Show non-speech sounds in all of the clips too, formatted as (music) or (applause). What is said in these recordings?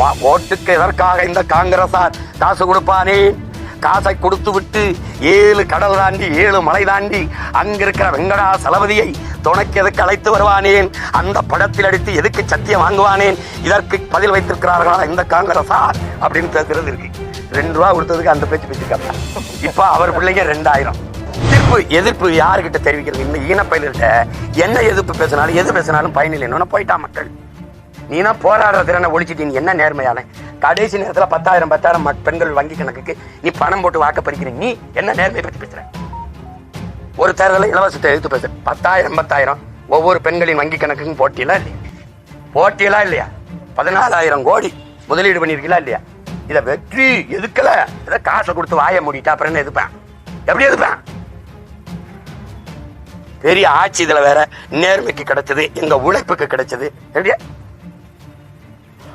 ஓட்டுக்கு எதற்காக இந்த காங்கிரசார் காசு கொடுப்பானே? காசை கொடுத்து விட்டு ஏழு கடல் தாண்டி ஏழு மலை தாண்டி அங்கிருக்கிற வெங்கடா சலபதியை துணைக்கு எதுக்கு அழைத்து வருவானேன்? அந்த படத்தில் அடித்து எதுக்கு சத்தியம் வாங்குவானேன்? இதற்கு பதில் வைத்திருக்கிறார்களா இந்த காங்கிரசார்? அப்படின்னு பேசுறது இருக்கு. ரெண்டு ரூபா கொடுத்ததுக்கு அந்த பேச்சு பேசிருக்காங்க இப்போ அவர் பிள்ளைங்க ரெண்டாயிரம். எதிர்ப்பு எதிர்ப்பு யாருக்கிட்ட தெரிவிக்கிறது? இந்த ஈனப்பயில்கிட்ட என்ன எதிர்ப்பு பேசினாலும் எது பேசினாலும் பயனில்லை இன்னொன்னு போயிட்டா மக்கள். நீனா போராடுற திறனை ஒழிச்சிட்டு நீ என்ன நேர்மையான? கடைசி நேரத்துல பத்தாயிரம் பத்தாயிரம் பெண்கள் வங்கி கணக்குக்கு நீ பணம் போட்டு வாக்க நீ என்ன நேர்மையை பத்தி பேசுற? ஒரு தேர்தலில் இலவசத்தை எடுத்து பேச. பத்தாயிரம் பத்தாயிரம் ஒவ்வொரு பெண்களின் வங்கி கணக்குக்கும் போட்டியெல்லாம் இல்லையா? போட்டியெல்லாம் இல்லையா? பதினாலாயிரம் கோடி முதலீடு பண்ணிருக்கீங்களா இல்லையா? இத வெற்றி எதுக்கல? இத காசை கொடுத்து வாய மூடிட்டா அப்புறம் என்ன எதுப்பேன் எப்படி எதுப்பேன் பெரிய ஆட்சி இதுல வேற நேர்மைக்கு கிடைச்சது எங்க உழைப்புக்கு கிடைச்சது. எப்படியா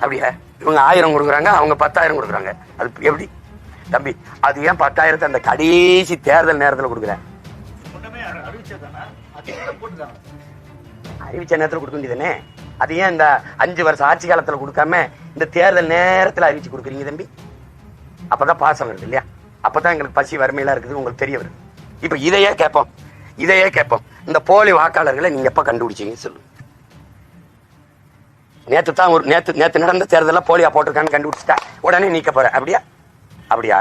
அப்படியா. இவங்க ஆயிரம் கொடுக்குறாங்க அவங்க பத்தாயிரம் கொடுக்குறாங்க. அது எப்படி? தம்பி அது ஏன் பத்தாயிரத்தை அந்த கடைசி தேர்தல் நேரத்தில் கொடுக்குறேன்? அறிவிச்ச நேரத்தில் கொடுக்க வேண்டியதுதானே? அது ஏன் இந்த அஞ்சு வருஷம் ஆட்சி காலத்தில் கொடுக்காம இந்த தேர்தல் நேரத்தில் அறிவிச்சு கொடுக்குறீங்க தம்பி? அப்பதான் பாசம் வருது இல்லையா? அப்பதான் எங்களுக்கு பசி வறுமையெல்லாம் இருக்குது உங்களுக்கு தெரிய வருது. இப்ப இதையே கேட்போம். இதையே கேட்போம். இந்த போலி வாக்காளர்களை நீங்க எப்ப கண்டுபிடிச்சீங்க சொல்லு நேற்று தான் ஒரு நேற்று நேற்று நடந்த தேர்தலில் போலியா போட்டிருக்கான்னு கண்டுபிடிச்சிட்டா. உடனே நீக்க போற. அப்படியா? அப்படியா?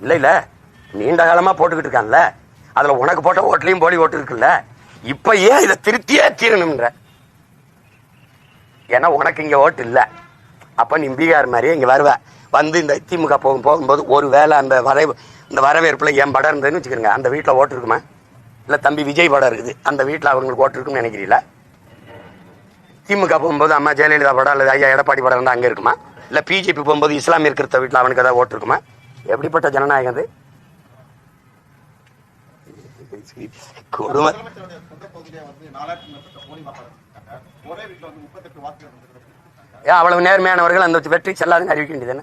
இல்லை இல்லை. நீண்ட காலமாக போட்டுக்கிட்டு இருக்கான்ல. அதில் உனக்கு போட்ட ஓட்டுலையும் போலி ஓட்டு இருக்குல்ல. இப்போ ஏன் இதை திருத்தியே தீரணும்ன்ற? ஏன்னா உனக்கு இங்கே ஓட்டு இல்லை. அப்போ நீ பீகார் மாதிரி இங்கே வருவ. வந்து இந்த திமுக போகும் போகும்போது ஒரு வேளை அந்த வரை இந்த வரவேற்பில் என் படம் இருந்ததுன்னு வச்சுக்கிறேங்க அந்த வீட்டில் ஓட்டு இருக்குமா? இல்லை தம்பி விஜய் படம் இருக்குது. அந்த வீட்டில் அவங்களுக்கு ஓட்டு இருக்குன்னு நினைக்கிறீங்களா? திமுக போகும்போது அம்மா ஜெயலலிதா படம் அல்லது ஐயா எடப்பாடி படம் இருந்தால் அங்கே இருக்குமா? இல்ல பிஜேபி போகும்போது இஸ்லாமிய கிறிஸ்தவ வீட்டுல அவனுக்கு ஏதாவது ஓட்டு இருக்குமா? எப்படிப்பட்ட ஜனநாயகம் அது? கொடுமை. ஏன் அவ்வளவு நேர்மையானவர்கள் அந்த வெற்றி செல்லாதுன்னு அறிவிக்க வேண்டியது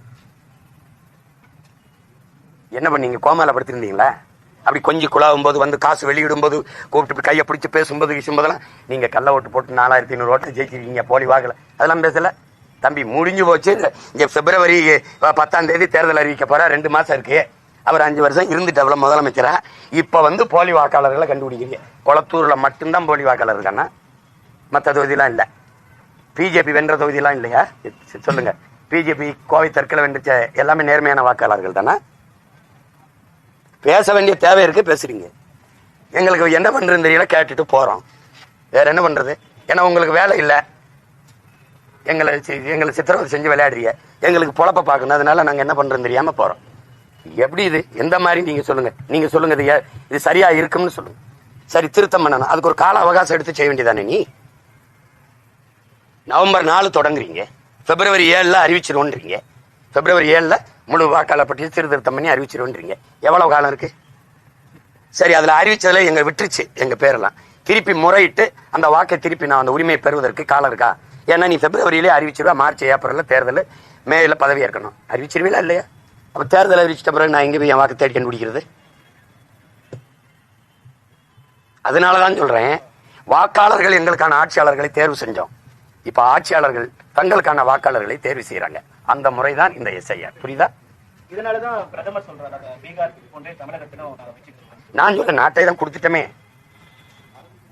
என்ன? பண்ணீங்க? கோமால படுத்திருந்தீங்களா அப்படி கொஞ்சம் குழாவும் போது வந்து காசு வெளியிடும் போது கூப்பிட்டு கையை பிடிச்சி பேசும்போது வீசும்போதெல்லாம் நீங்க கள்ள ஓட்டு போட்டு நாலாயிரத்தி ஐநூறு ஓட்டை ஜெயிச்சிருக்கீங்க போலி வாக்கல அதெல்லாம் பேசல. தம்பி முடிஞ்சு போச்சு. இங்க பிப்ரவரி பத்தாம் தேதி தேர்தல் அறிவிக்க போற. ரெண்டு மாசம் இருக்கு. அவர் அஞ்சு வருஷம் இருந்துட்டு அவ்வளவு முதலமைச்சரா? இப்ப வந்து போலி வாக்காளர்களை கண்டுபிடிக்கிறீங்க. குளத்தூரில் மட்டும்தான் போலி வாக்காளர் இருக்கானா மற்ற தொகுதியெல்லாம் இல்லை. பிஜேபி வென்ற தொகுதியெல்லாம் இல்லையா? சொல்லுங்கள் சொல்லுங்க. பிஜேபி கோவை தெற்கில் வென்ற எல்லாமே நேர்மையான வாக்காளர்கள் தானே? பேச வேண்டிய தேவை இருக்கு பேசுறீங்க. எங்களுக்கு என்ன பண்றதுன்னு தெரியல கேட்டுட்டு போறோம். வேற என்ன பண்றது? ஏன்னா உங்களுக்கு வேலை இல்லை. எங்களை எங்களை சித்திரவதை செஞ்சு விளையாடுறீங்க. எங்களுக்கு பொழப்ப பார்க்கணும். அதனால நாங்கள் என்ன பண்றோம் தெரியாம போறோம். எப்படி இது? எந்த மாதிரி நீங்க சொல்லுங்க. நீங்க சொல்லுங்க இது ஏ- இது சரியா இருக்கும்னு சொல்லுங்க. சரி திருத்தம் பண்ணணும். அதுக்கு ஒரு கால அவகாசம் எடுத்து செய்ய வேண்டியதானே நீ? நவம்பர் நாலு தொடங்குறீங்க. பிப்ரவரி ஏழுல அறிவிச்சிருவோன்றீங்க. பிப்ரவரி ஏழில் முழு வாக்காளர் பட்டியல் சீர்திருத்தம் பண்ணி அறிவிச்சிருவோன்றீங்க. எவ்வளவு காலம் இருக்கு? சரி அதில் அறிவித்ததில் எங்கள் விட்டுருச்சு எங்கள் பேரெல்லாம். திருப்பி முறையிட்டு அந்த வாக்கை திருப்பி நான் அந்த உரிமையை பெறுவதற்கு காலம் இருக்கா? ஏன்னா நீ பிப்ரவரியிலே அறிவிச்சிருவா மார்ச் ஏப்ரலில் தேர்தல் மேல பதவி ஏற்கணும். அறிவிச்சிருவீங்களா இல்லையா? அப்போ தேர்தல் அறிவிச்சிட்ட பிறகு நான் எங்கே போய் என் வாக்கு தேடி கண்டுபிடிக்கிறது? அதனால தான் சொல்கிறேன் வாக்காளர்கள் எங்களுக்கான ஆட்சியாளர்களை தேர்வு செஞ்சோம். இப்ப ஆட்சியாளர்கள் தங்களுக்கான வாக்காளர்களை தேர்வு செய்யறாங்க அந்த முறைதான் இந்த எஸ்ஐஆர் புரியுதா? நான் சொல்ல நாட்டை தான் கொடுத்துட்டோமே.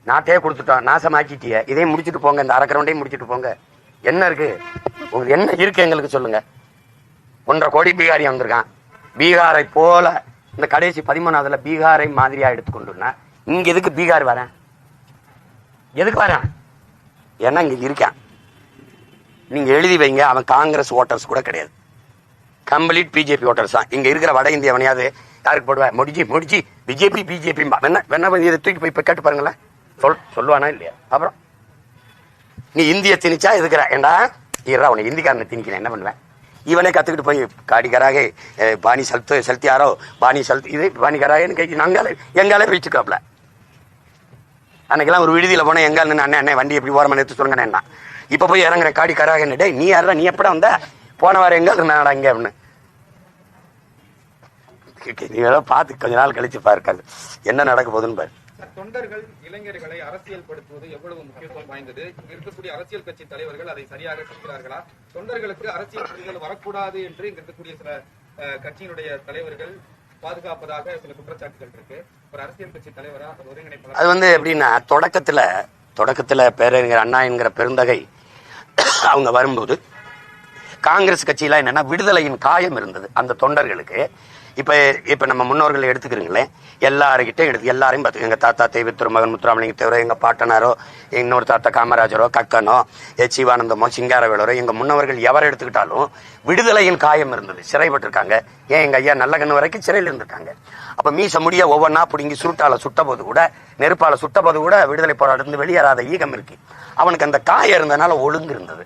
நாட்டையே கொடுத்துட்டோம் நாசமாக்கிட்டிய. இதையும் முடிச்சிட்டு போங்க இந்த அரக்கிறவண்டையும் முடிச்சிட்டு போங்க. என்ன இருக்கு? என்ன இருக்கு எங்களுக்கு சொல்லுங்க. ஒன்றரை கோடி பீகாரி வந்திருக்கான். பீகாரை போல இந்த கடைசி பதிமூணாவதுல பீகாரை மாதிரியா எடுத்துக்கொண்டுனா இங்க எதுக்கு பீகார் வரேன்? எதுக்கு வரேன்? ஏன்னா இங்கே இருக்கான். நீங்கள் எழுதி வைங்க அவன் காங்கிரஸ் ஓட்டர்ஸ் கூட கிடையாது. கம்ப்ளீட் பிஜேபி ஓட்டர்ஸ் தான். இங்கே இருக்கிற வட இந்தியாவனையாவது யாருக்கு போடுவா? முடிஞ்சு முடிஞ்சு பிஜேபி பிஜேபி வேணா வேணா இதை தூக்கி போய் இப்போ கேட்டு பாருங்களேன். சொல் சொல்லுவானா இல்லையா? அப்புறம்? நீ இந்திய திணிச்சா இருக்கிற ஏண்டா? ஈரா உன்னை இந்திக்காரனை திணிக்கிறேன். என்ன பண்ணுவேன் இவனே கற்றுக்கிட்டு போய் காடிக்காராக பாணி செலுத்து செலுத்தியாரோ பாணி செலுத்து இது பாணிக்காராகன்னு கராகன்னு நாங்களே நாங்காலே எங்காலே அன்னைக்கெல்லாம் ஒரு விடுதியில் போனால் எங்கே நின்னு அண்ணே அண்ணே வண்டி எப்படி ஓரமாக நிறுத்த சொல்லுங்க அண்ணா இப்ப போய் இறங்குறேன். காடி கராகன்னு டேய் நீ யாரா நீ எப்படா வந்த? போன வாரம் எங்கே இருந்தாடா இங்கே? அப்படின்னு. நீ வேணா பார்த்து கொஞ்ச நாள் கழிச்சு பாருக்காது என்ன நடக்க போகுதுன்னு பாரு. சார், தொண்டர்கள் இளைஞர்களை அரசியல் படுத்துவது எவ்வளவு முக்கியத்துவம் வாய்ந்தது? இருக்கக்கூடிய அரசியல் கட்சி தலைவர்கள் அதை சரியாக செய்கிறார்களா தொண்டர்களுக்கு அரசியல் புரிதல் வரக்கூடாது என்று இங்க இருக்கக்கூடிய சில கட்சியினுடைய தலைவர்கள் பாதுகாப்பதாக சில குற்றச்சாட்டுகள் இருக்கு. ஒரு அரசியல் கட்சி தலைவரா ஒரு ஒருங்கிணைப்பாளர் அது வந்து எப்படின்னா தொடக்கத்துல தொடக்கத்துல பேரறிஞர் அண்ணா என்கிற பெருந்தகை (coughs) அவங்க வரும்போது காங்கிரஸ் கட்சியில என்னன்னா விடுதலையின் காயம் இருந்தது அந்த தொண்டர்களுக்கு. இப்போ இப்போ நம்ம முன்னோர்களை எடுத்துக்கிறீங்களேன் எல்லாருக்கிட்டே எடுத்து எல்லாரையும் பார்த்து எங்கள் தாத்தா தேவி திருமகன் முத்துராமலிங்க தேவரோ எங்கள் பாட்டனாரோ இன்னொரு தாத்தா காமராஜரோ கக்கனோ எச் சிவானந்தமோ சிங்காரவேலரோ எங்கள் முன்னவர்கள் எவரை எடுத்துக்கிட்டாலும் விடுதலையின் காயம் இருந்தது. சிறைப்பட்டிருக்காங்க ஏன் எங்கள் ஐயா நல்ல கண்ணு வரைக்கும் சிறையில் இருந்திருக்காங்க. அப்போ மீச முடிய ஒவ்வொன்றா பிடுங்கி சுருட்டால சுட்டபோது கூட நெருப்பால சுட்டபோது கூட விடுதலை போராட்டத்துலேருந்து வெளியேறாத ஈகம் இருக்கு. அவனுக்கு அந்த காயம் இருந்தனால ஒழுங்கு இருந்தது.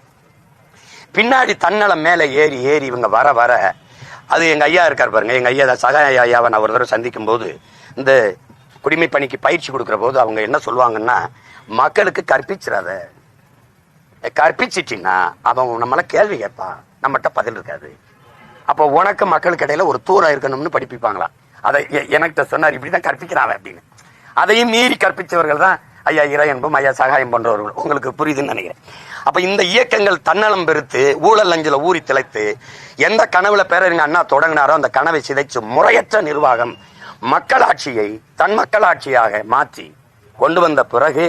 பின்னாடி தன்னலம் மேலே ஏறி ஏறி இவங்க வர வர அது எங்கள் ஐயா இருக்கார் பாருங்க. எங்கள் ஐயா சகாய ஐயாவை நான் ஒரு தடவை சந்திக்கும் போது இந்த குடிமை பணிக்கு பயிற்சி கொடுக்குற போது அவங்க என்ன சொல்லுவாங்கன்னா மக்களுக்கு கற்பிச்சிடாத. கற்பிச்சிட்டின்னா அவன் நம்மள கேள்வி கேட்பான் நம்மகிட்ட பதில் இருக்காது. அப்போ உனக்கு மக்களுக்கு இடையில ஒரு தூரம் இருக்கணும்னு படிப்பிப்பாங்களா அதை எ- எனக்கிட்ட சொன்னார் இப்படிதான் கற்பிக்கிறாங்க அப்படின்னு. அதையும் மீறி கற்பிச்சவர்கள் தான் ஐயா இறையன்பும் ஐயா சகாயம் பண்ணுறவர்கள் உங்களுக்கு புரியுதுன்னு நினைக்கிறேன். அப்ப இந்த இயக்கங்கள் தன்னலம் பெருத்து ஊழல் லஞ்சில ஊறி திளைத்து எந்த கனவுல பேரறிஞர் அண்ணா தொடங்கினாரோ அந்த கனவை சிதைச்சு முறையற்ற நிர்வாகம் மக்களாட்சியை தன் மக்களாட்சியாக மாற்றி கொண்டு வந்த பிறகு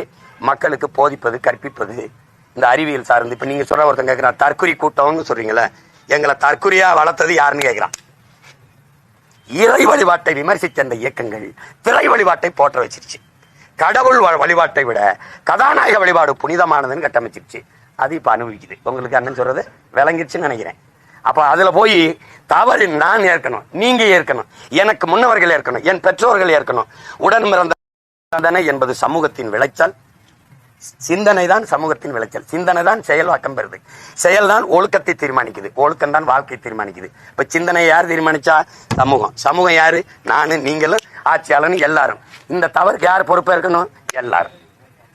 மக்களுக்கு போதிப்பது கற்பிப்பது இந்த அறிவியல் சார்ந்து. இப்ப நீங்க சொல்ற ஒருத்தன் கேட்கிறான் தற்குறி கூட்டம்னு சொல்றீங்களே எங்களை தற்குறியா வளர்த்தது யாருன்னு கேட்கிறான் இறை வழிபாட்டை விமர்சித்த அந்த இயக்கங்கள் திரை வழிபாட்டை போற்ற வச்சிருச்சு. கடவுள் வழிபாட்டை விட கதாநாயக வழிபாடு புனிதமானதுன்னு கட்டமைச்சிருச்சு. அது இப்ப அனுபவிக்குது. உங்களுக்கு அண்ணன் சொல்றது விளங்கிருச்சுன்னு நினைக்கிறேன். அப்ப அதுல போய் தவறு நான் ஏற்கணும் நீங்க ஏற்கணும் எனக்கு முன்னவர்கள் ஏற்கணும் என் பெற்றோர்கள் ஏற்கணும் உடன் பிறந்த என்பது சமூகத்தின் விளைச்சல். சிந்தனை தான் சமூகத்தின் விளைச்சல். சிந்தனை தான் செயல்வாக்கம் பெறுது. செயல் தான் ஒழுக்கத்தை தீர்மானிக்குது. ஒழுக்கம் தான் வாழ்க்கை தீர்மானிக்குது. இப்ப சிந்தனை யார் தீர்மானிச்சா? சமூகம். சமூகம் யாரு? நானு நீங்களும் ஆட்சியாளனும் எல்லாரும். இந்த தவறுக்கு யார் பொறுப்பேற்கணும்? இருக்கணும் எல்லாரும்.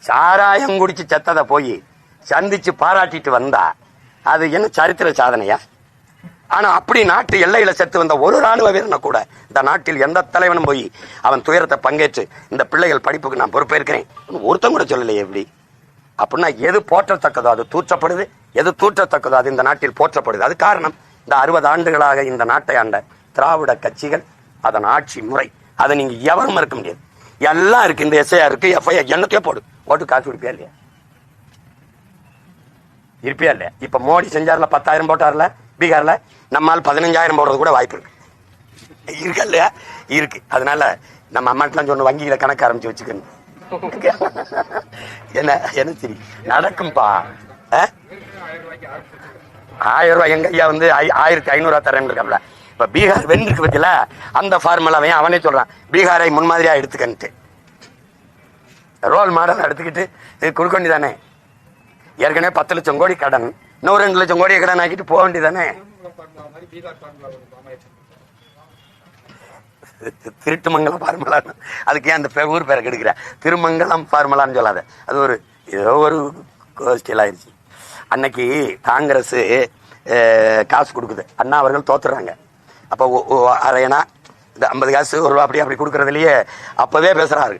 சாராயம் குடிச்சு செத்ததை போய் சந்திச்சு பாராட்டிட்டு வந்தா அது என்ன சரித்திர சாதனையா? ஆனா அப்படி நாட்டு எல்லையில செத்து வந்த ஒரு ராணுவ வீரனை கூட இந்த நாட்டில் எந்த தலைவனும் போய் அவன் துயரத்தை பங்கேற்று இந்த பிள்ளைகள் படிப்புக்கு நான் பொறுப்பேற்கிறேன். ஒருத்தம் கூட சொல்லலையே எப்படி? அப்படின்னா எது போற்றத்தக்கதோ அது தூற்றப்படுது எது தூற்றத்தக்கதோ அது இந்த நாட்டில் போற்றப்படுது. அது காரணம் இந்த அறுபது ஆண்டுகளாக இந்த நாட்டை ஆண்ட திராவிட கட்சிகள் அதன் ஆட்சி முறை அதை நீங்க எவரும் மறுக்க முடியாது. எல்லாம் இருக்கு இந்த எஸ்ஐஆர் இருக்கு எஃப்ஐஆர் என்னத்தையோ போடு. ஓட்டு காசு கொடுப்பியா இல்லையா? இருப்பியா இல்ல இப்ப மோடி செஞ்சார்ல பத்தாயிரம் போட்டார்ல பீகார்ல? நம்மால் பதினஞ்சாயிரம் போடுறது கூட வாய்ப்பு இருக்கு இருக்கு இல்லையா? இருக்கு. அதனால நம்ம அம்மாட்டெல்லாம் சொன்ன வங்கியில கணக்கு ஆரம்பிச்சு வச்சுக்கணும். (laughs) என்ன என்ன சரி? நடக்கும்பா. ஆ? ஆயிரம் ரூபாய் எங்க ஐயா வந்து ஐ- ஆயிரத்தி ஐநூறுவா தரேன் இருக்காப்ல. இப்ப பீகார் வென்றிருக்கு பத்தில அந்த ஃபார்முலாவை அவனே சொல்றான். பீகாரை முன்மாதிரியா எடுத்துக்கன்ட்டு. ரோல் மாடல் எடுத்துக்கிட்டு இது கொடுக்க வேண்டியதானே ஏற்கனவே பத்து லட்சம் கோடி கடன். இன்னும் ரெண்டு லட்சம் கோடியை கடன் ஆக்கிட்டு போக வேண்டியதானே திருட்டுமங்கலம் ஃபார்முலா அதுக்கு ஏன் அந்த ஊர் பேரை கெடுக்கிற? திருமங்கலம் ஃபார்முலான்னு சொல்லாத. அது ஒரு ஏதோ ஒரு கோஷ்டியில் ஆயிடுச்சு அன்னைக்கு காங்கிரஸ் காசு கொடுக்குது. அண்ணா அவர்கள் தோத்துறாங்க. அப்போ அரையனா இந்த ஐம்பது காசு ஒரு ரூபா அப்படி அப்படி கொடுக்குறதுலையே அப்போவே பேசுகிறாரு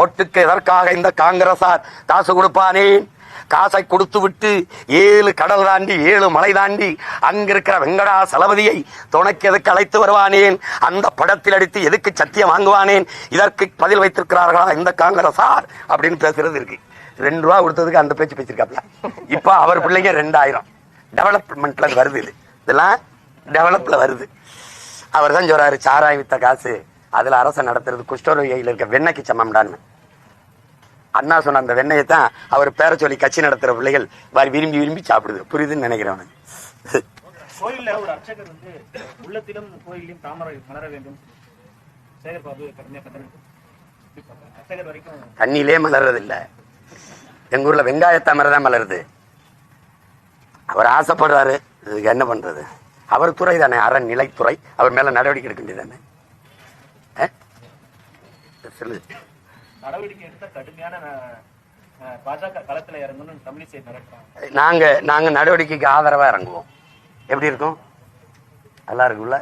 ஓட்டுக்கு எதற்காக இந்த காங்கிரசார் காசு கொடுப்பானேன் காசை கொடுத்து விட்டு ஏழு கடல் தாண்டி ஏழு மலை தாண்டி அங்கிருக்கிற வெங்கடா சலபதியை துணைக்கு எதுக்கு அழைத்து வருவானேன்? அந்த படத்தில் அடித்து எதுக்கு சத்தியம் வாங்குவானேன்? இதற்கு பதில் வைத்திருக்கிறார்களா இந்த காங்கிரசார் அப்படின்னு பேசுறது இருக்கு. ரெண்டு ரூபா கொடுத்ததுக்கு அந்த பேச்சு பேசியிருக்காப்ல. இப்ப அவர் பிள்ளைங்க ரெண்டாயிரம். டெவலப்மெண்ட்ல வருது இது. இதெல்லாம் டெவலப்ல வருது. அவர் தான் சொல்றாரு சாராய் வித்த காசு. அதுல அரசை நடத்துறது குஷ்டரோகியில் இருக்க வெண்ணெய்க்கு சமம்டான்னு. அண்ணா சொன்ன அந்த வெண்ணெயை தான் அவர் பேர சொல்லி கட்சி நடத்துற பிள்ளைகள் வாரி விரும்பி விரும்பி சாப்பிடுது. புரியுதுன்னு நினைக்கிறேன். கோயில்ல ஒரு அர்ச்சகர் வந்து உள்ளத்திலும் கோயிலையும் தாமரை மலர வேண்டும். தண்ணியிலே மலர்றது இல்ல எங்க ஊர்ல வெங்காயத்தாமரை தான் மலருது. அவர் ஆசைப்படுறாரு. இதுக்கு என்ன பண்றது? அவர் துறை தானே அறநிலைத்துறை. அவர் மேல நடவடிக்கை எடுக்க வேண்டியதானே அஹ்? சொல்லு. நடவடிக்கை எடுத்த கடுமையான பாஜக களத்துல இறங்கணும்னு தமிழிசை மிரட்டுறாங்க. நாங்க நாங்க நடவடிக்கைக்கு ஆதரவா இறங்குவோம். எப்படி இருக்கும்? நல்லா இருக்கும்ல?